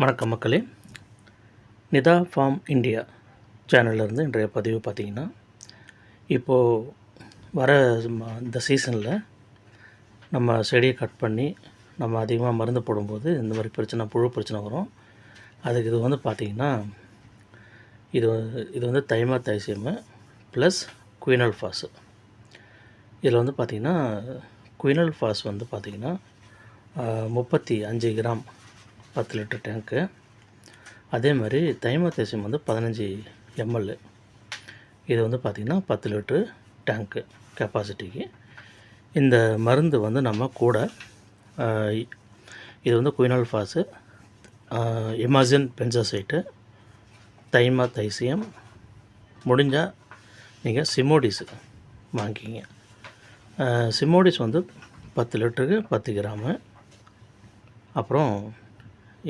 வணக்கம் மக்களே. Nita form India சேனல்லேருந்து இன்றைய பதிவு பார்த்திங்கன்னா இப்போது வர இந்த சீசனில் நம்ம செடியை கட் பண்ணி நம்ம அதிகமாக மருந்து போடும்போது இந்த மாதிரி பிரச்சனை புழு பிரச்சனை வரும். அதுக்கு இது வந்து பார்த்திங்கன்னா இது இது வந்து தைமா தைசியமு ப்ளஸ் குயினல் ஃபாஸு. இதில் வந்து பார்த்திங்கன்னா குயினல் ஃபாஸ் வந்து பார்த்திங்கன்னா முப்பத்தி அஞ்சு கிராம் பத்து லிட்டர் டேங்க்கு. அதே மாதிரி தைமத்தேசியம் வந்து பதினஞ்சு எம்எல். இது வந்து பார்த்திங்கன்னா பத்து லிட்ரு டேங்க்கு கெப்பாசிட்டிக்கு. இந்த மருந்து வந்து நம்ம கூட இது வந்து குயினால் ஃபாஸு இமாஜின் பென்சாசைட்டு தைமா தைசியம் முடிஞ்சால் நீங்கள் சிமோடிஸ் வாங்கிக்கிங்க. சிமோடிஸ் வந்து பத்து லிட்டருக்கு பத்து கிராமு. அப்புறம்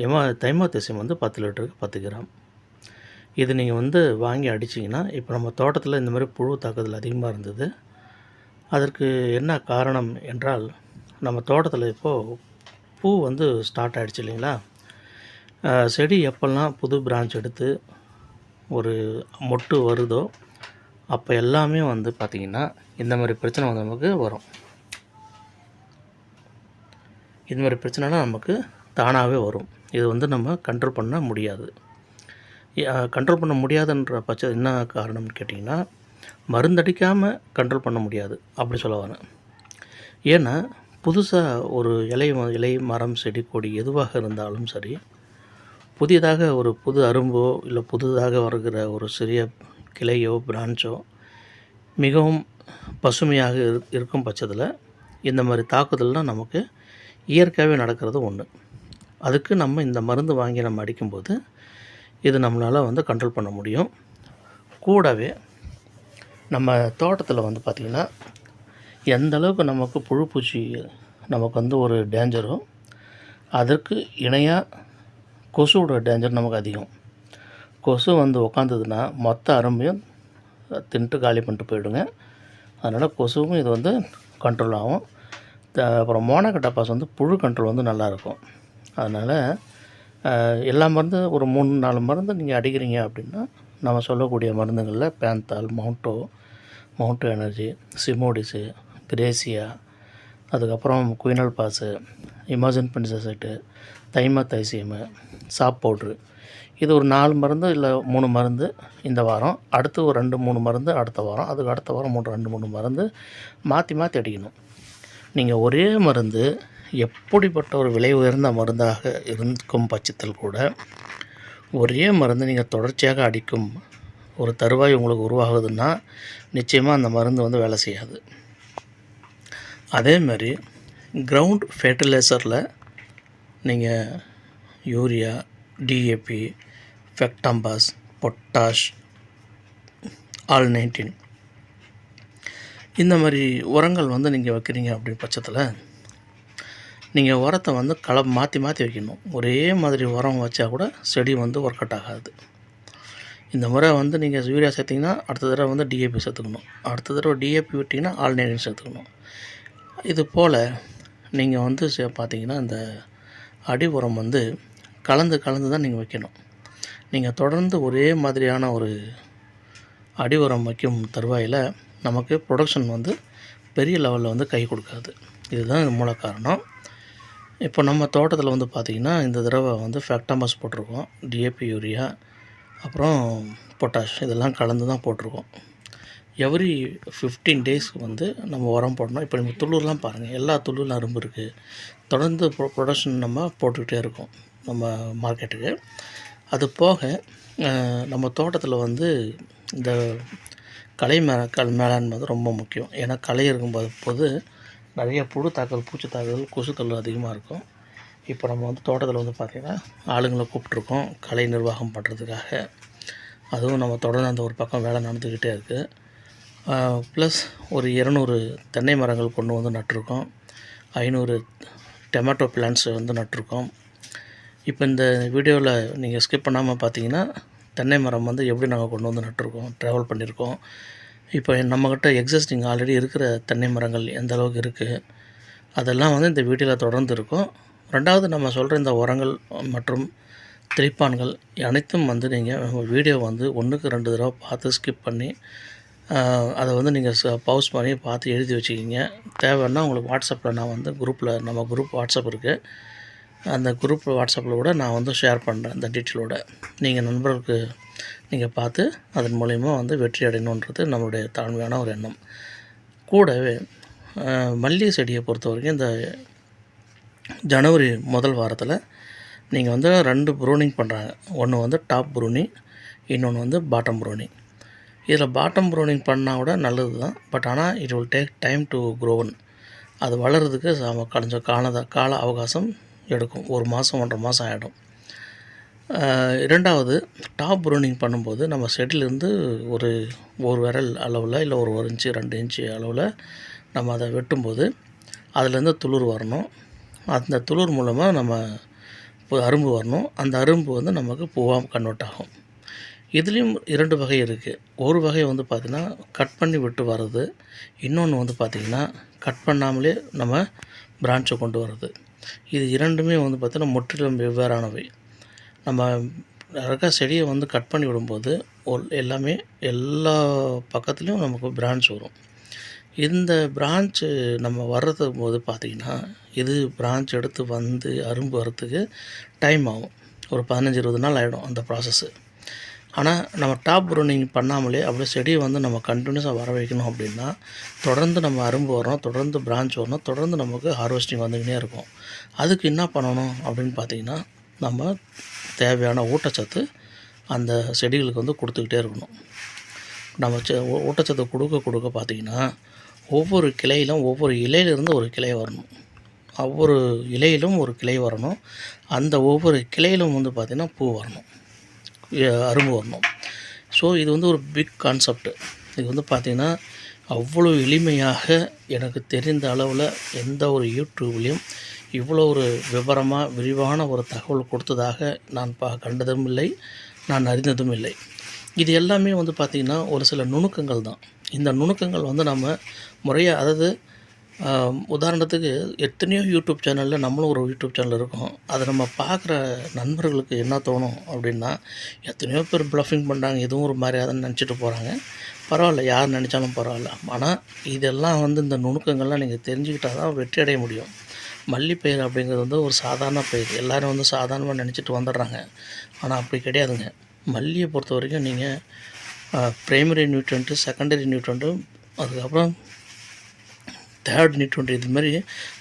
எமா தைமாத்தேசியம் வந்து பத்து லிட்டருக்கு பத்து கிராம் இது நீங்கள் வந்து வாங்கி அடிச்சிங்கன்னா இப்போ நம்ம தோட்டத்தில் இந்த மாதிரி புழு தாக்குதல் அதிகமாக இருந்தது. அதற்கு என்ன காரணம் என்றால் நம்ம தோட்டத்தில் இப்போது பூ வந்து ஸ்டார்ட் ஆகிடுச்சு இல்லைங்களா? செடி எப்போல்லாம் புது பிரான்ச் எடுத்து ஒரு மொட்டு வருதோ அப்போ எல்லாமே வந்து பார்த்திங்கன்னா இந்த மாதிரி பிரச்சனை வந்து நமக்கு வரும். இது மாதிரி பிரச்சனைலாம் நமக்கு தானாகவே வரும். இது வந்து நம்ம கண்ட்ரோல் பண்ண முடியாது. கண்ட்ரோல் பண்ண முடியாதுன்ற பட்சம் என்ன காரணம்னு கேட்டிங்கன்னா மருந்தடிக்காமல் கண்ட்ரோல் பண்ண முடியாது. அப்படி சொல்ல வரேன். ஏன்னா புதுசாக ஒரு இலை ம- இலை மரம் செடி கொடி எதுவாக இருந்தாலும் சரி புதியதாக ஒரு புது அரும்போ இல்லை புதுதாக வருகிற ஒரு சிறிய கிளையோ பிரான்ச்சோ மிகவும் பசுமையாக இருக்கும் பட்சத்தில் இந்த மாதிரி தாக்குதல்லாம் நமக்கு இயற்கையாகவே நடக்கிறது ஒன்று அதுக்கு நம்ம இந்த மருந்து வாங்கி நம்ம அடிக்கும்போது இது நம்மளால் வந்து கண்ட்ரோல் பண்ண முடியும். கூடவே நம்ம தோட்டத்தில் வந்து பார்த்திங்கன்னா எந்த அளவுக்கு நமக்கு புழு பூச்சி நமக்கு வந்து ஒரு டேஞ்சரோ அதற்கு இணையாக கொசுவோட டேஞ்சர் நமக்கு அதிகம். கொசு வந்து உக்காந்ததுன்னா மொத்த அரும்பையும் தின்ட்டு காலி பண்ணிட்டு போயிடுங்க. அதனால் கொசுவும் இது வந்து கண்ட்ரோல் ஆகும். த- அப்புறம் மோனோகட்டாபாஸ் வந்து புழு கண்ட்ரோல் வந்து நல்லாயிருக்கும் அதனால் எல்லா மருந்தும் ஒரு மூணு நாலு மருந்து நீங்கள் அடிக்கிறீங்க அப்படின்னா நம்ம சொல்லக்கூடிய மருந்துகளில் பேந்தால் மவுண்டோ மவுண்டோ எனர்ஜி சிமோடிஸு கிரேசியா அதுக்கப்புறம் குயினல் பாஸு இமர்ஜன் பென்சசைட்டு தைமா தைசியமு சாப் பவுட்ரு. இது ஒரு நாலு மருந்து இல்லை மூணு மருந்து இந்த வாரம். அடுத்து ஒரு ரெண்டு மூணு மருந்து அடுத்த வாரம். அதுக்கு அடுத்த வாரம் மூணு ரெண்டு மூணு மருந்து மாற்றி மாற்றி அடிக்கணும். நீங்கள் ஒரே மருந்து எப்படிப்பட்ட ஒரு விலை உயர்ந்த மருந்தாக இருக்கும் பட்சத்தில் கூட ஒரே மருந்து நீங்கள் தொடர்ச்சியாக அடிக்கும் ஒரு தருவாய் உங்களுக்கு உருவாகுதுன்னா நிச்சயமாக அந்த மருந்து வந்து வேலை செய்யாது. அதே மாதிரி கிரவுண்ட் ஃபெர்டிலைசரில் நீங்கள் urea DAP Factamfos potash all nineteen இந்த மாதிரி உரங்கள் வந்து நீங்கள் வைக்கிறீங்க அப்படி பட்சத்தில் நீங்கள் உரத்தை வந்து கல மாற்றி மாற்றி வைக்கணும். ஒரே மாதிரி உரம் வச்சா கூட செடி வந்து ஒர்க் அவுட் ஆகாது. இந்த முறை வந்து நீங்கள் யூரியா சேர்த்திங்கன்னா அடுத்த தடவை வந்து டிஏபி சேர்த்துக்கணும். அடுத்த தடவை டிஏபி விட்டிங்கன்னா ஆல்நேரியன் சேர்த்துக்கணும். இது போல் நீங்கள் வந்து சே- பார்த்தீங்கன்னா இந்த அடி உரம் வந்து கலந்து கலந்து தான் நீங்கள் வைக்கணும். நீங்கள் தொடர்ந்து ஒரே மாதிரியான ஒரு அடி உரம் வைக்கும் தருவாயில் நமக்கு ப்ரொடக்ஷன் வந்து பெரிய லெவலில் வந்து கை கொடுக்காது. இதுதான் மூல காரணம். இப்போ நம்ம தோட்டத்தில் வந்து பார்த்திங்கன்னா இந்த தடவை வந்து ஃபேக்டாமஸ் போட்டிருக்கோம். டிஏபி யூரியா அப்புறம் பொட்டாஷ் இதெல்லாம் கலந்து தான் போட்டிருக்கோம். எவ்ரி ஃபிஃப்டீன் டேஸ்க்கு வந்து நம்ம உரம் போடணும். இப்போ நம்ம துளுர்லாம் பாருங்கள் எல்லா துள்ளூர்லாம் அரும்பு இருக்குது தொடர்ந்து ப்ரொ ப்ரொடக்ஷன் நம்ம போட்டுக்கிட்டே இருக்கோம் நம்ம மார்க்கெட்டுக்கு அது போக நம்ம தோட்டத்தில் வந்து இந்த கலை மே கல் மேலாண்மை வந்து ரொம்ப முக்கியம். ஏன்னா களை இருக்கும்போது போது நிறைய புழு தாக்கல் பூச்சி தாக்கல் கொசுக்கள் அதிகமாக இருக்கும். இப்போ நம்ம வந்து தோட்டத்தில் வந்து பார்த்திங்கன்னா ஆளுங்களை கூப்பிட்ருக்கோம் கலை நிர்வாகம் பண்ணுறதுக்காக அதுவும் நம்ம தொடர்ந்து அந்த ஒரு பக்கம் வேலை நடந்துக்கிட்டே இருக்குது ப்ளஸ் ஒரு இரநூறு தென்னை மரங்கள் கொண்டு வந்து நட்டிருக்கோம். ஐநூறு டொமேட்டோ பிளான்ட்ஸ் வந்து நட்டிருக்கோம். இப்போ இந்த வீடியோவில் நீங்கள் ஸ்கிப் பண்ணாமல் பார்த்தீங்கன்னா தென்னை மரம் வந்து எப்படி நாங்கள் கொண்டு வந்து நட்டிருக்கோம் ட்ராவல் பண்ணியிருக்கோம் இப்போ நம்மக்கிட்ட எக்ஸிஸ்டிங் ஆல்ரெடி இருக்கிற தென்னை மரங்கள் எந்த அளவுக்கு இருக்குது அதெல்லாம் வந்து இந்த வீடியோவில் தொடர்ந்து இருக்கும். ரெண்டாவது நம்ம சொல்கிற இந்த உரங்கள் மற்றும் தெளிப்பான்கள் அனைத்தும் வந்து நீங்கள் வீடியோ வந்து ஒன்றுக்கு ரெண்டு தடவை பார்த்து ஸ்கிப் பண்ணி அதை வந்து நீங்கள் பவுஸ் பண்ணி பார்த்து எழுதி வச்சுக்கிங்க. தேவைன்னா உங்களுக்கு வாட்ஸ்அப்பில் நான் வந்து குரூப்பில் நம்ம குரூப் வாட்ஸ்அப் இருக்குது அந்த குரூப் வாட்ஸ்அப்பில் கூட நான் வந்து ஷேர் பண்ணுறேன் இந்த டீட்டெயிலோட நீங்கள் நண்பர்களுக்கு நீங்கள் பார்த்து அதன் மூலயமா வந்து வெற்றி அடையணுன்றது நம்மளுடைய தாழ்மையான ஒரு எண்ணம். கூடவே மல்லிகை செடியை பொறுத்த வரைக்கும் இந்த ஜனவரி முதல் வாரத்தில் நீங்கள் வந்து ரெண்டு ப்ரூனிங் பண்ணுறாங்க ஒன்று வந்து டாப் ப்ரூனிங் இன்னொன்று வந்து பாட்டம் ப்ரூனிங் இதில் பாட்டம் ப்ரூனிங் பண்ணால் கூட நல்லது தான் பட் ஆனால் it will take time to grown அது வளர்கிறதுக்கு கொஞ்சம் கால கால அவகாசம் எடுக்கும். ஒரு மாதம் ஒன்றரை மாதம் ஆகிடும் இரண்டாவது டாப் ப்ரூனிங் பண்ணும்போது நம்ம செடியிலேருந்து ஒரு ஒரு விரல் அளவில் இல்லை ஒரு ஒரு இன்ச்சு ரெண்டு இன்ச்சு அளவில் நம்ம அதை வெட்டும்போது அதுலேருந்து துளிர் வரணும். அந்த துளிர் மூலமாக நம்ம இப்போ அரும்பு வரணும். அந்த அரும்பு வந்து நமக்கு பூவாக கன்வெர்ட் ஆகும். இதுலேயும் இரண்டு வகை இருக்குது ஒரு வகை வந்து பார்த்திங்கன்னா கட் பண்ணி விட்டு வர்றது. இன்னொன்று வந்து பார்த்திங்கன்னா கட் பண்ணாமலே நம்ம பிரான்ச்சை கொண்டு வர்றது. இது இரண்டுமே வந்து பார்த்திங்கன்னா முற்றிலும் வெவ்வேறானவை. நம்ம இருக்க செடியை வந்து கட் பண்ணி விடும்போது எல்லாமே எல்லா பக்கத்துலேயும் நமக்கு பிரான்ச் வரும். இந்த பிரான்ச்சு நம்ம வர்றது போது பார்த்திங்கன்னா இது பிரான்ச் எடுத்து வந்து அரும்பு வரத்துக்கு டைம் ஆகும். ஒரு பதினஞ்சு இருபது நாள் ஆகிடும் அந்த ப்ராசஸ்ஸு ஆனால் நம்ம டாப் ப்ரூனிங் பண்ணாமலே அப்படியே செடியை வந்து நம்ம கண்டினியூஸாக வர வைக்கணும் அப்படின்னா தொடர்ந்து நம்ம அரும்பு வரணும் தொடர்ந்து பிரான்ச் வரணும் தொடர்ந்து நமக்கு ஹார்வெஸ்டிங் வந்துக்கினே இருக்கும். அதுக்கு என்ன பண்ணணும் அப்படின்னு பார்த்தீங்கன்னா நம்ம தேவையான ஊட்டச்சத்து அந்த செடிகளுக்கு வந்து கொடுத்துக்கிட்டே இருக்கணும். நம்ம செ- ஊட்டச்சத்து கொடுக்க கொடுக்க பார்த்திங்கன்னா ஒவ்வொரு கிளையிலும் ஒவ்வொரு இலையிலிருந்து ஒரு கிளை வரணும். ஒவ்வொரு இலையிலும் ஒரு கிளை வரணும். அந்த ஒவ்வொரு கிளையிலும் வந்து பார்த்திங்கன்னா பூ வரணும். அரும்பு வரணும். ஸோ இது வந்து ஒரு பிக் கான்செப்ட் இது வந்து பார்த்திங்கன்னா அவ்வளோ எளிமையாக எனக்கு தெரிந்த அளவில் எந்த ஒரு யூடியூப்லேயும் இவ்வளோ ஒரு விவரமாக விரிவான ஒரு தகவல் கொடுத்ததாக நான் பா கண்டதும் இல்லை நான் அறிந்ததும் இல்லை. இது எல்லாமே வந்து பார்த்திங்கன்னா ஒரு சில நுணுக்கங்கள் தான். இந்த நுணுக்கங்கள் வந்து நம்ம முறையாக அதாவது உதாரணத்துக்கு எத்தனையோ யூடியூப் சேனலில் நம்மளும் ஒரு யூடியூப் சேனல் இருக்கும். அதை நம்ம பார்க்குற நண்பர்களுக்கு என்ன தோணும் அப்படின்னா எத்தனையோ பேர் ப்ளஃபிங் பண்ணுறாங்க எதுவும் ஒரு மாதிரி நினச்சிட்டு போகிறாங்க பரவாயில்ல யார் நினச்சாலும் பரவாயில்ல. ஆனால் இதெல்லாம் வந்து இந்த நுணுக்கங்கள்லாம் நீங்கள் தெரிஞ்சுக்கிட்டால் தான் வெற்றி அடைய முடியும். மல்லிப்பயிர் அப்படிங்கிறது வந்து ஒரு சாதாரண பயிர். எல்லாரும் வந்து சாதாரணமாக நினச்சிட்டு வந்துடுறாங்க. ஆனால் அப்படி கிடையாதுங்க. மல்லியை பொறுத்த வரைக்கும் நீங்கள் ப்ரைமரி நியூட்ரண்ட்டு செகண்டரி நியூட்ரண்ட்டு அதுக்கப்புறம் தேர்ட் நியூட்ரண்ட் இது மாதிரி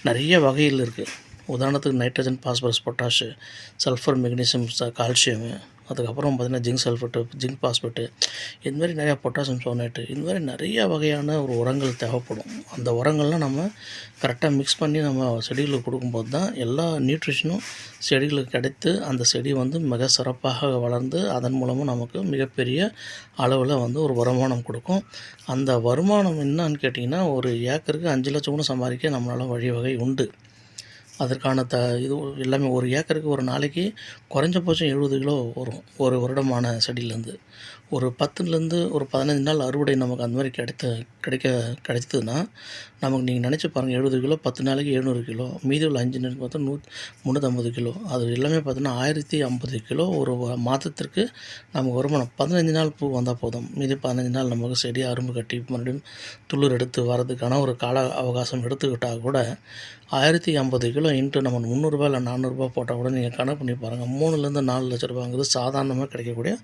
நிறைய வகைகள் இருக்குது உதாரணத்துக்கு nitrogen phosphorus potash sulphur magnesium calcium அதுக்கப்புறம் பார்த்திங்கன்னா ஜிங்க் சல்ஃபேட்டு ஜிங்க் பாஸ்பேட்டு இது மாதிரி நிறையா பொட்டாசியம் சோனேட்டு இது மாதிரி நிறைய வகையான ஒரு உரங்கள் தேவைப்படும். அந்த உரங்கள்லாம் நம்ம கரெக்டாக மிக்ஸ் பண்ணி நம்ம செடிகளுக்கு கொடுக்கும்போது தான் எல்லா நியூட்ரிஷனும் செடிகளுக்கு கிடைத்து அந்த செடி வந்து மிக சிறப்பாக வளர்ந்து அதன் மூலமாக நமக்கு மிகப்பெரிய அளவில் வந்து ஒரு வருமானம் கொடுக்கும். அந்த வருமானம் என்னன்னு கேட்டிங்கன்னா ஒரு ஏக்கருக்கு அஞ்சு லட்சம் கூட சம்பாதிக்க நம்மளால் வழிவகை உண்டு. அதற்கான த இது எல்லாமே ஒரு ஏக்கருக்கு ஒரு நாளைக்கு குறைஞ்சபட்சம் எழுபது கிலோ வரும் ஒரு வருடமான செடியிலேருந்து. ஒரு பத்துலேருந்து ஒரு பதினஞ்சு நாள் அறுவடை நமக்கு அந்த மாதிரி கிடைத்த கிடைக்க கிடைச்சதுன்னா நமக்கு நீங்கள் நினச்சி பாருங்கள் எழுபது கிலோ பத்து நாளைக்கு எழுநூறு கிலோ மீதி உள்ள அஞ்சு நாளைக்கு பார்த்தா நூ முந்நூற்றம்பது கிலோ. அது எல்லாமே பார்த்தீங்கன்னா ஆயிரத்தி ஐம்பது கிலோ ஒரு மாதத்திற்கு நமக்கு வருமானம். பதினஞ்சு நாள் பூ வந்தால் போதும். மீதி பதினஞ்சு நாள் நமக்கு செடி அரும்பு கட்டி மறுபடியும் துளிர் எடுத்து வரதுக்கான ஒரு கால அவகாசம் எடுத்துக்கிட்டால் கூட ஆயிரத்தி ஐம்பது கிலோ இன்ட்டு நம்ம முந்நூறுரூபா இல்லை நானூறுரூபா போட்டால் கூட நீங்கள் கணக்கு பண்ணி பாருங்கள் மூணுலேருந்து நாலு லட்ச ரூபாங்கிறது சாதாரணமாக கிடைக்கக்கூடிய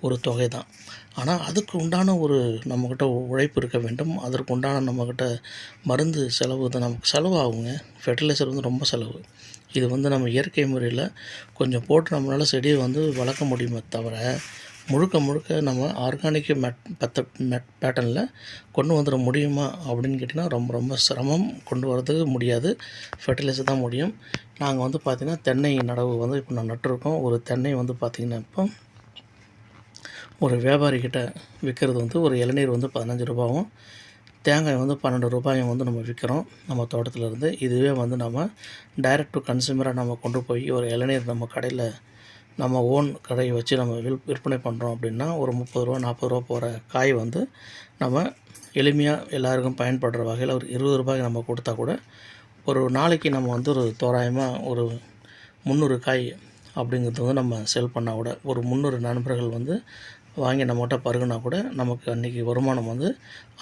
ஒரு தொகை தான் ஆனால் அதுக்கு உண்டான ஒரு நம்மக்கிட்ட உழைப்பு இருக்க வேண்டும். அதற்கு உண்டான நம்மக்கிட்ட மருந்து செலவு தான் நமக்கு செலவாகுங்க. ஃபெர்டிலைசர் வந்து ரொம்ப செலவு. இது வந்து நம்ம இயற்கை முறையில் கொஞ்சம் போட்டு நம்மளால் செடியை வந்து வளர்க்க முடியுமே தவிர முழுக்க முழுக்க நம்ம ஆர்கானிக் மெட் பத்த மெட் பேட்டர்னில் கொண்டு வந்துட முடியுமா அப்படின்னு கேட்டிங்கன்னா ரொம்ப ரொம்ப சிரமம். கொண்டு வரதுக்கு முடியாது. ஃபெர்டிலைசர் தான் முடியும். நாங்கள் வந்து பார்த்திங்கன்னா தென்னை நடவு வந்து இப்போ நான் நட்டுருக்கோம். ஒரு தென்னை வந்து பார்த்திங்கன்னா இப்போ ஒரு வியாபாரிக்கிட்ட விற்கிறது வந்து ஒரு இளநீர் வந்து பதினஞ்சு ரூபாவும் தேங்காய் வந்து பன்னெண்டு ரூபாயும் வந்து நம்ம விற்கிறோம் நம்ம தோட்டத்தில் இருந்து இதுவே வந்து நம்ம டைரக்ட் டு கன்சியூமராக நம்ம கொண்டு போய் ஒரு இளநீர் நம்ம கடையில் நம்ம ஓன் கடையை வச்சு நம்ம வில் விற்பனை பண்ணுறோம் அப்படின்னா ஒரு முப்பது ரூபா நாற்பது ரூபா போகிற காய் வந்து நம்ம எளிமையாக எல்லாருக்கும் பயன்படுற வகையில் ஒரு இருபது ரூபாய்க்கு நம்ம கொடுத்தா கூட ஒரு நாளைக்கு நம்ம வந்து ஒரு தோராயமாக ஒரு முந்நூறு காய் அப்படிங்கிறது வந்து நம்ம செல் பண்ணால் கூட ஒரு முந்நூறு நண்பர்கள் வந்து வாங்கி நம்மகிட்ட பருகுனா கூட நமக்கு அன்றைக்கி வருமானம் வந்து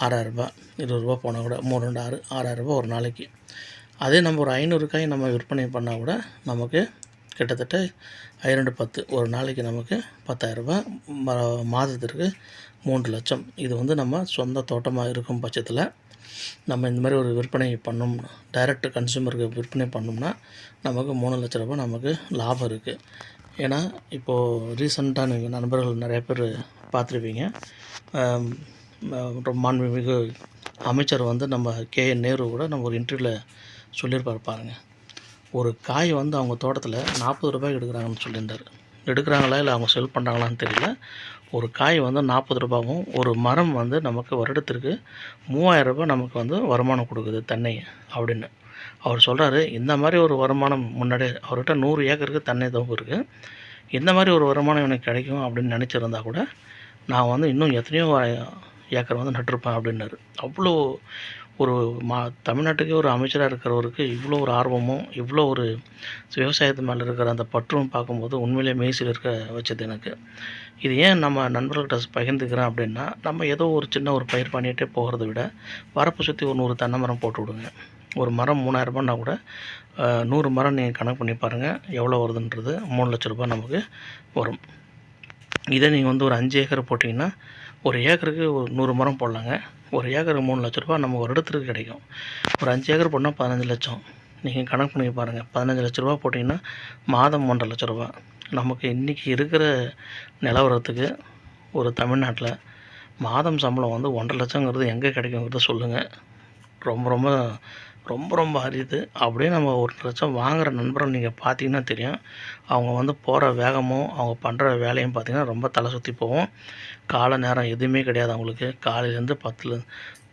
ஆறாயிரரூபா இருபதுரூபா போனால் கூட மூணு ரெண்டு ஆறு ஆறாயிரரூபா ஒரு நாளைக்கு. அதே நம்ம ஒரு ஐநூறு காய் நம்ம விற்பனை பண்ணால் கூட நமக்கு கிட்டத்தட்ட ஐரெண்டு பத்து ஒரு நாளைக்கு நமக்கு பத்தாயிரரூபா ம மாதத்திற்கு மூன்று லட்சம். இது வந்து நம்ம சொந்த தோட்டமாக இருக்கும் பட்சத்தில் நம்ம இந்த மாதிரி ஒரு விற்பனை பண்ணோம் டைரக்ட் கன்சூமருக்கு விற்பனை பண்ணோம்னா நமக்கு மூணு லட்ச ரூபா நமக்கு லாபம் இருக்குது ஏன்னா இப்போது ரீசண்டாக நீங்கள் நண்பர்கள் நிறைய பேர் பார்த்துருப்பீங்க. ஆம், மாண்புமிகு அமைச்சர் வந்து நம்ம கே. என். நேரு கூட நம்ம ஒரு இன்டர்வியூவில் சொல்லியிருப்பார் பாருங்கள் ஒரு காய் வந்து அவங்க தோட்டத்தில் நாற்பது ரூபாய்க்கு எடுக்கிறாங்கன்னு சொல்லியிருந்தார். எடுக்கிறாங்களா இல்லை அவங்க செல் பண்ணுறாங்களான்னு தெரியல. ஒரு காய் வந்து நாற்பது ரூபாவும் ஒரு மரம் வந்து நமக்கு வருடத்திற்கு மூவாயிரம் ரூபாய் நமக்கு வந்து வருமானம் கொடுக்குது தென்னை அப்படின்னு. அவர் சொல்கிறாரு இந்த மாதிரி ஒரு வருமானம் முன்னாடி அவர்கிட்ட நூறு ஏக்கருக்கு தண்ணி தொகுப்பு இருக்குது இந்த மாதிரி ஒரு வருமானம் எனக்கு கிடைக்கும் அப்படின்னு நினச்சிருந்தா கூட நான் வந்து இன்னும் எத்தனையோ ஏக்கர் வந்து நட்டிருப்பேன் அப்படின்னாரு. அவ்வளோ ஒரு மா தமிழ்நாட்டுக்கே ஒரு அமைச்சராக இருக்கிறவருக்கு இவ்வளோ ஒரு ஆர்வமும் இவ்வளோ ஒரு விவசாயத்து மேலே இருக்கிற அந்த பற்றும் பார்க்கும்போது உண்மையிலே மெய்சில் இருக்க வச்சது எனக்கு. இது ஏன் நம்ம நண்பர்கள்கிட்ட பகிர்ந்துக்கிறேன் அப்படின்னா நம்ம ஏதோ ஒரு சின்ன ஒரு பயிர் பண்ணிகிட்டே போகிறத விட வரப்பு சுற்றி ஒரு நூறு தென்னை மரம் போட்டு விடுங்க. ஒரு மரம் மூணாயிரரூபான்னா கூட நூறு மரம் நீங்கள் கணக்கு பண்ணி பாருங்கள் எவ்வளோ வருதுன்றது மூணு லட்ச ரூபா நமக்கு வரும். இதே நீங்கள் வந்து ஒரு அஞ்சு ஏக்கர் போட்டிங்கன்னா ஒரு ஏக்கருக்கு ஒரு நூறு மரம் போடலாங்க. ஒரு ஏக்கருக்கு மூணு லட்ச ரூபா நம்ம ஒரு இடத்துக்கு கிடைக்கும். ஒரு அஞ்சு ஏக்கர் போட்டால் பதினஞ்சு லட்சம். நீங்கள் கணக்கு பண்ணி பாருங்கள் பதினஞ்சு லட்ச ரூபா போட்டிங்கன்னா மாதம் ஒன்றரை லட்ச ரூபா நமக்கு இன்றைக்கி இருக்கிற நிலவரத்துக்கு ஒரு தமிழ்நாட்டில் மாதம் சம்பளம் வந்து ஒன்றரை லட்சங்கிறது எங்கே கிடைக்குங்கிறத சொல்லுங்கள் ரொம்ப ரொம்ப ரொம்ப ரொம்ப அரிது. அப்படியே நம்ம ஒரு லட்சம் வாங்குகிற நண்பர்கள் நீங்கள் பார்த்தீங்கன்னா தெரியும். அவங்க வந்து போகிற வேகமும் அவங்க பண்ணுற வேலையும் பார்த்தீங்கன்னா ரொம்ப தலை சுற்றி போகும். கால நேரம் எதுவுமே கிடையாது அவங்களுக்கு. காலையிலேருந்து பத்தில்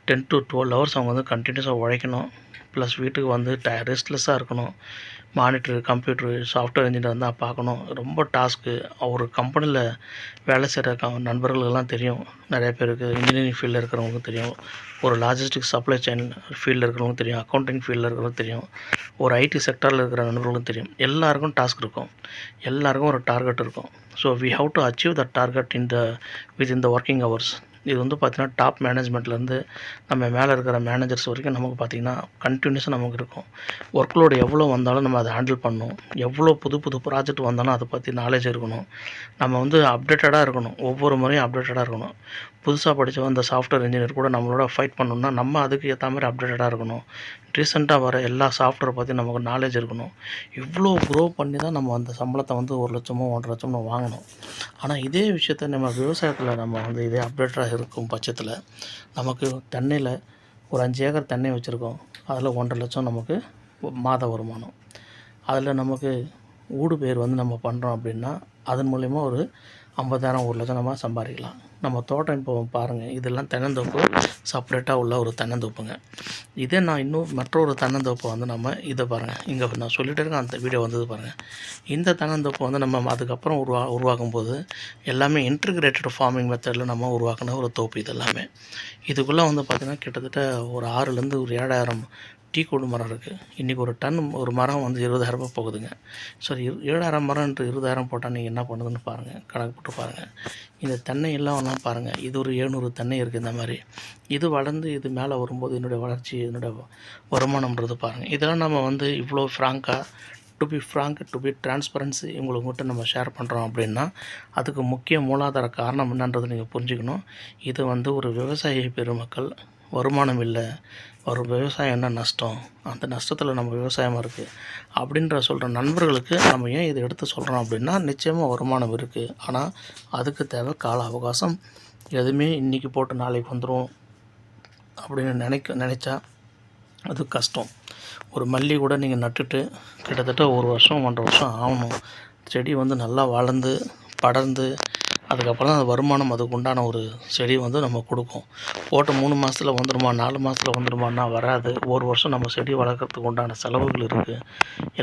டென் டு டுவெல் ஹவர்ஸ் அவங்க வந்து கண்டினியூஸாக உழைக்கணும். ப்ளஸ் வீட்டுக்கு வந்து ட ரெஸ்ட்லெஸ்ஸாக இருக்கணும். மானிட்டரு கம்ப்யூட்ரு சாஃப்ட்வேர் இன்ஜினியர் இருந்தால் பார்க்கணும். ரொம்ப டாஸ்க்கு ஒரு கம்பெனியில் வேலை செய்கிற க நண்பர்களுக்கெல்லாம் தெரியும். நிறைய பேருக்கு இன்ஜினியரிங் ஃபீல்டில் இருக்கிறவங்களுக்கு தெரியும். ஒரு லாஜிஸ்டிக் சப்ளை செயின் ஃபீல்டில் இருக்கிறவங்களுக்கு தெரியும். அக்கௌண்டிங் ஃபீல்டில் இருக்கிறவங்களுக்கு தெரியும். ஒரு ஐடி செக்டரில் இருக்கிற நண்பர்களுக்கும் தெரியும். எல்லாருக்கும் டாஸ்க் இருக்கும். எல்லாருக்கும் ஒரு டார்கெட் இருக்கும். So we have to achieve the target in the within the working hours இது வந்து பார்த்திங்கன்னா டாப் மேனேஜ்மெண்ட்லேருந்து நம்ம மேலே இருக்கிற மேனேஜர்ஸ் வரைக்கும் நமக்கு பார்த்திங்கன்னா கண்டினியூஸாக நமக்கு இருக்கும். ஒர்க் லோடு எவ்வளோ வந்தாலும் நம்ம அதை ஹேண்டில் பண்ணணும். எவ்வளோ புது புது ப்ராஜெக்ட் வந்தாலும் அதை பற்றி நாலேஜ் இருக்கணும். நம்ம வந்து அப்டேட்டடாக இருக்கணும். ஒவ்வொரு முறையும் அப்டேட்டடாக இருக்கணும். புதுசாக படித்த அந்த சாஃப்ட்வேர் இன்ஜினியர் கூட நம்மளோட ஃபைட் பண்ணணும்னா நம்ம அதுக்கு ஏற்ற மாதிரி அப்டேட்டடாக இருக்கணும். ரீசெண்டாக வர எல்லா சாஃப்ட்வேர் பற்றி நமக்கு நாலேஜ் இருக்கணும். இவ்வளோ க்ரோ பண்ணி தான் நம்ம அந்த சம்பளத்தை வந்து ஒரு லட்சமோ ஒன்றரை லட்சமோ வாங்கணும். ஆனால் இதே விஷயத்த நம்ம விவசாயத்தில் நம்ம வந்து இதே அப்டேட்டடாக இருக்கும் பட்சத்தில் நமக்கு தென்னையில் ஒரு அஞ்சு ஏக்கர் தென்னை வச்சுருக்கோம். அதில் ஒன்றரை லட்சம் நமக்கு மாத வருமானம். அதில் நமக்கு ஊடு பேர் வந்து நம்ம பண்ணுறோம் அப்படின்னா அதன் மூலயமா ஒரு ஐம்பதாயிரம் ஒரு லட்சம் நம்ம சம்பாதிக்கலாம். நம்ம தோட்டம் இப்போ பாருங்கள் இதெல்லாம் தென்னந்தோப்பு செப்பரேட்டாக உள்ள ஒரு தென்னந்தோப்புங்க. இதே நான் இன்னும் மற்றொரு தென்னந்தோப்பை வந்து நம்ம இதை பாருங்கள் இங்கே நான் சொல்லிட்டு இருக்கேன் அந்த வீடியோ வந்தது பாருங்கள் இந்த தென்னந்தோப்பை வந்து நம்ம அதுக்கப்புறம் உருவா உருவாக்கும் போது எல்லாமே இன்ட்ரிகிரேட்டட் ஃபார்மிங் மெத்தடில் நம்ம உருவாக்கின ஒரு தோப்பு இது எல்லாமே இதுக்குள்ளே வந்து பார்த்திங்கன்னா கிட்டத்தட்ட ஒரு ஆறுலேருந்து ஒரு ஏழாயிரம் டீ கூடு மரம் இருக்குது இன்றைக்கி ஒரு டன் ஒரு மரம் வந்து இருபதாயிரம் ரூபாய் போகுதுங்க. சரி இரு ஏழாயிரம் மரம்ன்ற இருபதாயிரம் போட்டால் நீங்கள் என்ன பண்ணுதுன்னு பாருங்கள் கணக்கு போட்டு பாருங்கள் இந்த தென்னை எல்லாம் ஒன்றா பாருங்கள் இது ஒரு எழுநூறு தென்னை இருக்குது இந்த மாதிரி. இது வளர்ந்து இது மேலே வரும்போது என்னுடைய வளர்ச்சி என்னுடைய வருமானம்ன்றது பாருங்கள் இதெல்லாம் நம்ம வந்து இவ்வளோ ஃப்ராங்காக to be frank to be transparency மட்டும் நம்ம ஷேர் பண்ணுறோம் அப்படின்னா அதுக்கு முக்கிய மூலாதார காரணம் என்னன்றது நீங்கள் புரிஞ்சுக்கணும். இது வந்து ஒரு விவசாய பெருமக்கள் வருமானம் இல்லை. ஒரு விவசாயம் என்ன நஷ்டம்? அந்த நஷ்டத்தில் நம்ம விவசாயமாக இருக்குது அப்படின்ற சொல்கிற நண்பர்களுக்கு நம்ம ஏன் இதை எடுத்து சொல்கிறோம் அப்படின்னா நிச்சயமாக வருமானம் இருக்குது ஆனால் அதுக்கு தேவை கால அவகாசம். எதுவுமே இன்றைக்கி போட்டு நாளைக்கு வந்துடும் அப்படின்னு நினைக்க நினச்சா அது கஷ்டம். ஒரு மல்லி கூட நீங்கள் நட்டுட்டு கிட்டத்தட்ட ஒரு வருஷம் ஒன்றரை வருஷம் ஆகணும். செடி வந்து நல்லா வளர்ந்து படர்ந்து அதுக்கப்புறம் தான் அந்த வருமானம் அதுக்கு உண்டான ஒரு செடி வந்து நம்ம கொடுக்கும். போட்ட மூணு மாதத்தில் வந்துடுமா நாலு மாதத்தில் வந்துடுமான்னா வராது. ஒரு வருஷம் நம்ம செடி வளர்க்குறதுக்கு உண்டான செலவுகள் இருக்குது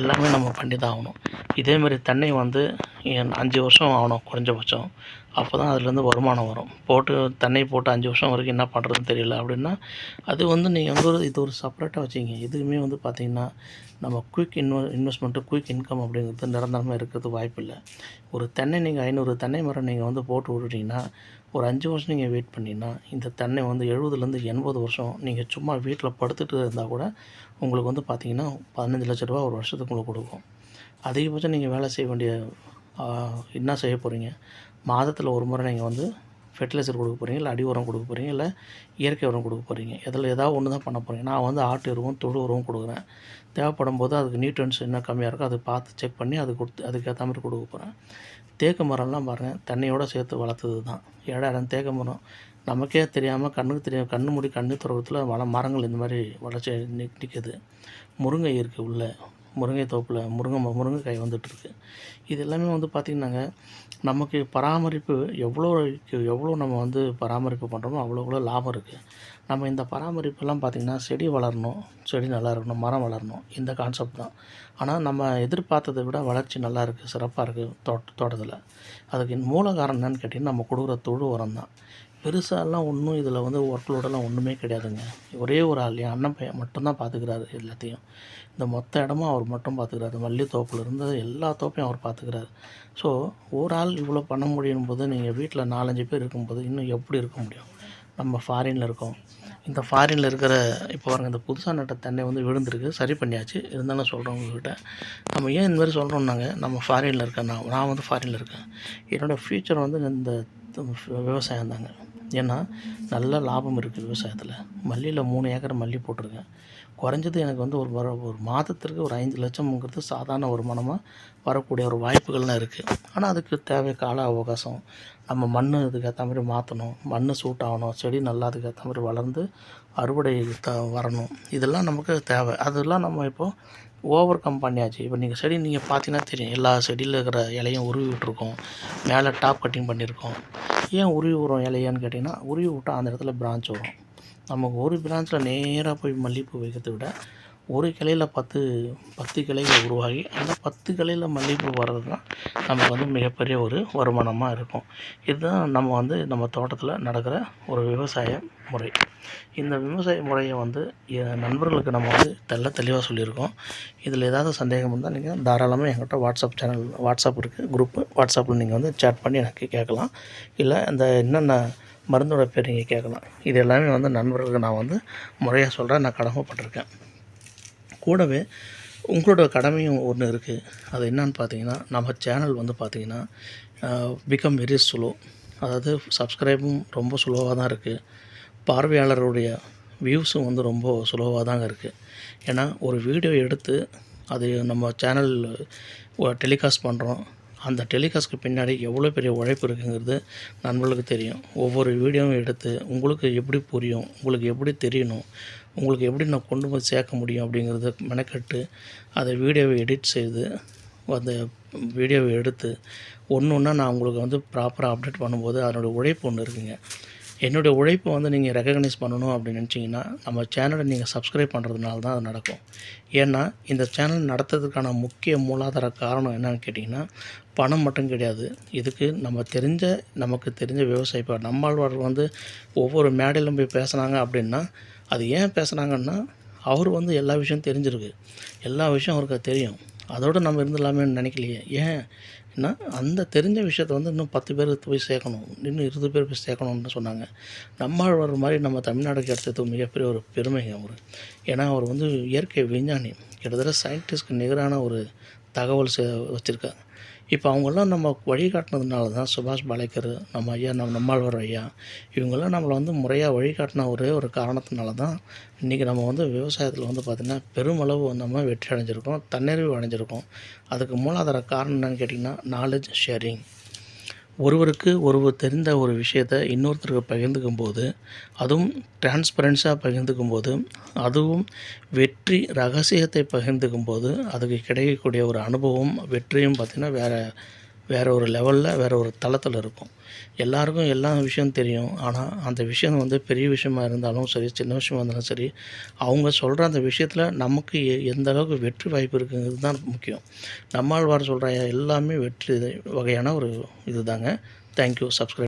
எல்லாமே நம்ம பண்ணி தான் ஆகணும் இதேமாரி தென்னை வந்து அஞ்சு வருஷம் ஆகணும் குறைஞ்சபட்சம். அப்போ தான் அதுலேருந்து வருமானம் வரும். போட்டு தண்ணி போட்டு அஞ்சு வருஷம் வரைக்கும் என்ன பண்ணுறதுன்னு தெரியல. அப்படின்னா அது வந்து நீங்கள் வந்து ஒரு இது ஒரு செப்பரேட்டாக வச்சிங்க எதுவுமே வந்து பார்த்திங்கன்னா நம்ம குயிக் இன்வெ இன்வெஸ்ட்மெண்ட்டு குயிக் இன்கம் அப்படிங்கிறது நிரந்தரமாக இருக்கிறது வாய்ப்பு இல்லை. ஒரு தென்னை நீங்கள் ஐநூறு தென்னை மரம் நீங்கள் வந்து போட்டு விட்டுட்டிங்கன்னா ஒரு அஞ்சு வருஷம் நீங்கள் வெயிட் பண்ணிங்கன்னா இந்த தென்னை வந்து எழுபதுலேருந்து எண்பது வருஷம் நீங்கள் சும்மா வீட்டில் படுத்துட்டு இருந்தால் கூட உங்களுக்கு வந்து பார்த்திங்கன்னா பதினஞ்சு லட்ச ரூபா ஒரு வருஷத்துக்கு உங்களுக்கு கொடுக்கும். அதிகபட்சம் நீங்கள் வேலை செய்ய வேண்டிய என்ன செய்ய போகிறீங்க மாதத்தில் ஒரு முறை நீங்கள் வந்து ஃபெர்டிலைசர் கொடுக்க போகிறீங்க இல்லை அடி உரம் கொடுக்க போகிறீங்க இல்லை இயற்கை உரம் கொடுக்க போகிறீங்க இதில் ஏதாவது ஒன்று தான் பண்ண போகிறீங்க நான் வந்து ஆட்டு எருவும் தொழு உரவும் கொடுக்குறேன். தேவைப்படும் போது அதுக்கு நியூட்ரன்ஸ் என்ன கம்மியாக இருக்கோ அதை பார்த்து செக் பண்ணி அது கொடுத்து அதுக்கேற்ற மாதிரி கொடுக்க போகிறேன் தேக்கு மரம்லாம் பாருங்கள் தண்ணியோடு சேர்த்து வளர்த்தது தான். ஏழாயிரம் தேக்கு மரம். நமக்கே தெரியாமல் கண்ணுக்கு தெரியும் கண்ணு மூடி கண்ணு துறவத்தில் வள மரங்கள் இந்த மாதிரி வளர்ச்சி நிக் நிற்கிது முருங்கை இருக்குது உள்ளே. முருங்கை தோப்பில் முருங்கை ம- முருங்கைக்காய் வந்துட்டுருக்கு இது எல்லாமே வந்து பார்த்திங்கன்னாங்க நமக்கு பராமரிப்பு எவ்வளோ எவ்வளோ நம்ம வந்து பராமரிப்பு பண்ணுறோமோ அவ்வளோ அவ்வளோ லாபம் இருக்குது நம்ம இந்த பராமரிப்பெல்லாம் பார்த்திங்கன்னா செடி வளரணும் செடி நல்லா இருக்கணும் மரம் வளரணும் இந்த கான்செப்ட் தான். ஆனால் நம்ம எதிர்பார்த்ததை விட வளர்ச்சி நல்லா இருக்குது சிறப்பாக இருக்குது தோட்ட தோட்டத்தில். அதுக்கு மூல காரணம் என்னன்னு கேட்டிங்கன்னா நம்ம கொடுக்குற தொழு உரம் தான். பெருசாலாம் ஒன்றும் இதில் வந்து ஒர்க் லோடெல்லாம் ஒன்றுமே கிடையாதுங்க. ஒரே ஒரு ஆள் என் அண்ணன் பையன் மட்டும்தான் பார்த்துக்கிறாரு எல்லாத்தையும். இந்த மொத்த இடமும் அவர் மட்டும் பார்த்துக்கிறாரு மல்லித்தோப்பில் இருந்து எல்லா தோப்பையும் அவர் பார்த்துக்கிறாரு ஸோ ஒரு ஆள் இவ்வளோ பண்ண முடியும் போது நீங்கள் வீட்டில் நாலஞ்சு பேர் இருக்கும்போது இன்னும் எப்படி இருக்க முடியும்? நம்ம ஃபாரினில் இருக்கோம். இந்த ஃபாரினில் இருக்கிற இப்போ பாருங்கள் இந்த புதுசாக நட்ட தென்னை வந்து விழுந்திருக்கு. சரி பண்ணியாச்சு. இருந்தாலும் சொல்கிறோம் உங்கள்கிட்ட நம்ம ஏன் இந்த மாதிரி சொல்கிறோம்னாங்க நம்ம ஃபாரினில் இருக்கேன் நான். நான் வந்து ஃபாரினில் இருக்கேன். என்னோடய ஃப்யூச்சர் வந்து இந்த விவசாயம் தாங்க. ஏன்னா நல்ல லாபம் இருக்குது விவசாயத்தில். மல்லியில் மூணு ஏக்கர் மல்லி போட்டிருக்கேன். குறைஞ்சது எனக்கு வந்து ஒரு வர ஒரு மாதத்திற்கு ஒரு ஐந்து லட்சம்ங்கிறது சாதாரண வருமானமாக வரக்கூடிய ஒரு வாய்ப்புகள்லாம் இருக்குது ஆனால் அதுக்கு தேவை கால அவகாசம். நம்ம மண் இதுக்கேற்ற மாதிரி மாற்றணும் மண் சூட் ஆகணும் செடி நல்லா அதுக்கேற்ற மாதிரி வளர்ந்து அறுவடை த வரணும். இதெல்லாம் நமக்கு தேவை. அதெல்லாம் நம்ம இப்போது ஓவர் கம் பண்ணியாச்சு. இப்போ நீங்கள் செடி நீங்கள் பார்த்தீங்கன்னா தெரியும். எல்லா செடியில் இருக்கிற இலையும் உருவி விட்டுருக்கோம். மேலே டாப் கட்டிங் பண்ணியிருக்கோம் ஏன் உருவி விடுறோம் இலையான்னு கேட்டிங்கன்னா உருவி விட்டால் அந்த இடத்துல பிரான்ச் வரும். நமக்கு ஒரு பிரான்ச்சில் நேராக போய் மல்லிகைப்பூ வைக்கிறத விட ஒரு கிளையில் பத்து பத்து கிளைகள் உருவாகி அந்த பத்து கிளையில் மல்லிகைப்பூ வர்றது தான் நமக்கு வந்து மிகப்பெரிய ஒரு வருமானமாக இருக்கும். இதுதான் நம்ம வந்து நம்ம தோட்டத்தில் நடக்கிற ஒரு விவசாய முறை. இந்த விவசாய முறையை வந்து நண்பர்களுக்கு நம்ம வந்து தெல்ல தெளிவாக சொல்லியிருக்கோம். இதில் ஏதாவது சந்தேகம் இருந்தால் நீங்கள் தாராளமாக என்கிட்ட வாட்ஸ்அப் சேனல் வாட்ஸ்அப் இருக்குது குரூப்பு வாட்ஸ்அப்பில் நீங்கள் வந்து சேட் பண்ணி எனக்கு கேட்கலாம். இல்லை இந்த என்னென்ன மருந்தோட பேர் நீங்கள் கேட்கலாம். இது எல்லாமே வந்து நண்பர்களுக்கு நான் வந்து முறையாக சொல்கிறேன் நான் கடமைப்பட்டிருக்கேன். கூடவே உங்களோட கடமையும் ஒன்று இருக்குது அது என்னன்னு பார்த்தீங்கன்னா நம்ம சேனல் வந்து பார்த்தீங்கன்னா பிகம் வெரி ஸ்லோ அதாவது சப்ஸ்கிரைபும் ரொம்ப ஸ்லோவாக தான் இருக்குது பார்வையாளருடைய வியூஸும் வந்து ரொம்ப ஸ்லோவாக தாங்க இருக்குது ஏன்னா ஒரு வீடியோ எடுத்து அது நம்ம சேனல் டெலிகாஸ்ட் பண்ணுறோம் அந்த டெலிகாஸ்ட்க்கு பின்னாடி எவ்வளோ பெரிய உழைப்பு இருக்குங்கிறது நண்பர்களுக்கு தெரியும். ஒவ்வொரு வீடியோவும் எடுத்து உங்களுக்கு எப்படி புரியும்? உங்களுக்கு எப்படி தெரியணும்? உங்களுக்கு எப்படி நான் கொண்டு போய் சேர்க்க முடியும் அப்படிங்கிறத மெனக்கெட்டு அதை வீடியோவை எடிட் செய்து அந்த வீடியோவை எடுத்து ஒன்று ஒன்றா நான் உங்களுக்கு வந்து ப்ராப்பராக அப்டேட் பண்ணும்போது அதனுடைய உழைப்பு ஒன்று இருக்குங்க. என்னுடைய உழைப்பை வந்து நீங்கள் ரெக்கக்னைஸ் பண்ணணும் அப்படின்னு நினச்சிங்கன்னா நம்ம சேனலை நீங்கள் சப்ஸ்கிரைப் பண்ணுறதுனால தான் அது நடக்கும். ஏன்னா இந்த சேனல் நடத்துறதுக்கான முக்கிய மூலாதார காரணம் என்னன்னு கேட்டிங்கன்னா பணம் மட்டும் கிடையாது. இதுக்கு நம்ம தெரிஞ்ச நமக்கு தெரிஞ்ச விவசாயி இப்போ நம்மாழ்வார் வந்து ஒவ்வொரு மேடையிலும் போய் பேசுனாங்க அப்படின்னா அது ஏன் பேசுனாங்கன்னா அவர் வந்து எல்லா விஷயம் தெரிஞ்சிருக்கு. எல்லா விஷயம் அவருக்கு தெரியும். அதோடு நம்ம இருந்துடலாமே நினைக்கலையே. ஏன்? ஏன்னா அந்த தெரிஞ்ச விஷயத்த வந்து இன்னும் பத்து பேருக்கு போய் சேர்க்கணும். இன்னும் இருபது பேர் போய் சேர்க்கணும்னு சொன்னாங்க. நம்மாழ்வார் மாதிரி நம்ம தமிழ்நாடுக்கு எடுத்தது மிகப்பெரிய ஒரு பெருமைங்க அவர். ஏன்னா அவர் வந்து இயற்கை விஞ்ஞானி. கிட்டத்தட்ட சயின்டிஸ்ட்க்கு நிகரான ஒரு தகவல் வச்சுருக்காங்க இப்போ அவங்களாம் நம்ம வழிகாட்டினதுனால தான் சுபாஷ் பாலேக்கர் நம்ம ஐயா நம்ம நம்மாழ்வார் ஐயா இவங்கெல்லாம் நம்மளை வந்து முறையாக வழிகாட்டின ஒரே ஒரு காரணத்தினால தான் இன்றைக்கி நம்ம வந்து விவசாயத்தில் வந்து பார்த்திங்கன்னா பெருமளவு நம்ம வெற்றி அடைஞ்சிருக்கோம் தன்னிறைவு அடைஞ்சிருக்கோம். அதுக்கு மூலாதார காரணம் என்னன்னு கேட்டிங்கன்னா நாலேஜ் ஷேரிங் ஒருவருக்கு ஒருவர் தெரிந்த ஒரு விஷயத்தை இன்னொருத்தருக்கு பகிர்ந்துக்கும் போது அதுவும் டிரான்ஸ்பரன்ஸாக பகிர்ந்துக்கும் போது அதுவும் வெற்றி ரகசியத்தை பகிர்ந்துக்கும் போது அதுக்கு கிடைக்கக்கூடிய ஒரு அனுபவம் வெற்றியும் பார்த்திங்கன்னா வேறு வேறு ஒரு லெவலில் வேறு ஒரு தளத்தில் இருக்கும் எல்லாருக்கும் எல்லா விஷயம் தெரியும். ஆனால் அந்த விஷயம் வந்து பெரிய விஷயமா இருந்தாலும் சரி சின்ன விஷயமா இருந்தாலும் சரி அவங்க சொல்கிற அந்த விஷயத்தில் நமக்கு எ- எந்த அளவுக்கு வெற்றி வாய்ப்பு இருக்குங்கிறது தான் முக்கியம். நம்மாழ்வார் சொல்கிற எல்லாமே வெற்றி வகையான ஒரு இது தாங்க தேங்க்யூ சப்ஸ்கிரைப்